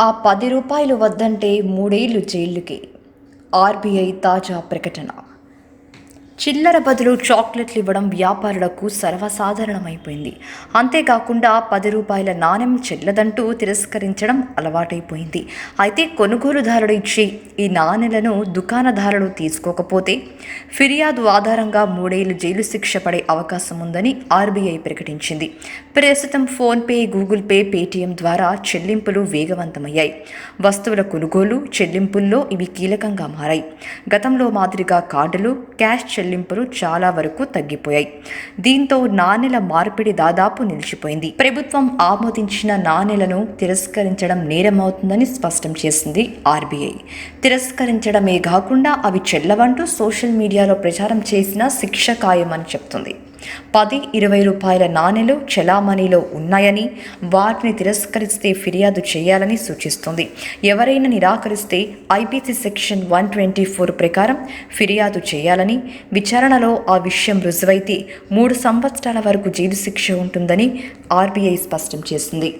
ఆ పది రూపాయలు వద్దంటే మూడేళ్ళు జైలుకి. ఆర్బీఐ తాజా ప్రకటన. చిల్లర బదులు చాక్లెట్లు ఇవ్వడం వ్యాపారులకు సర్వసాధారణమైపోయింది. అంతేకాకుండా పది రూపాయల నాణెం చెల్లదంటూ తిరస్కరించడం అలవాటైపోయింది. అయితే కొనుగోలుదారుడు ఇచ్చే ఈ నాణ్యలను దుకాణదారులు తీసుకోకపోతే ఫిర్యాదు ఆధారంగా మూడేళ్ళు జైలు శిక్ష పడే అవకాశం ఉందని ఆర్బీఐ ప్రకటించింది. ప్రస్తుతం ఫోన్పే గూగుల్ పే పేటీఎం ద్వారా చెల్లింపులు వేగవంతమయ్యాయి. వస్తువుల కొనుగోలు చెల్లింపుల్లో ఇవి కీలకంగా మారాయి. గతంలో మాదిరిగా కార్డులు క్యాష్ చెల్లింపులు చాలా వరకు తగ్గిపోయాయి. దీంతో నాణెల మార్పిడి దాదాపు నిలిచిపోయింది. ప్రభుత్వం ఆమోదించిన నాణెలను తిరస్కరించడం నేరమవుతుందని స్పష్టం చేసింది ఆర్బీఐ. తిరస్కరించడమే కాకుండా అవి చెల్లవంటూ సోషల్ మీడియాలో ప్రచారం చేసిన శిక్ష ఖాయమని చెప్తుంది. పది ఇరవై రూపాయల నాణెలు చలామణిలో ఉన్నాయని వాటిని తిరస్కరిస్తే ఫిర్యాదు చేయాలని సూచిస్తుంది. ఎవరైనా నిరాకరిస్తే IPC section one twenty four ప్రకారం ఫిర్యాదు చేయాలని విచారణలో ఆ విషయం రుజువైతే మూడు సంవత్సరాల వరకు జైలు శిక్ష ఉంటుందని ఆర్బీఐ స్పష్టం చేసింది.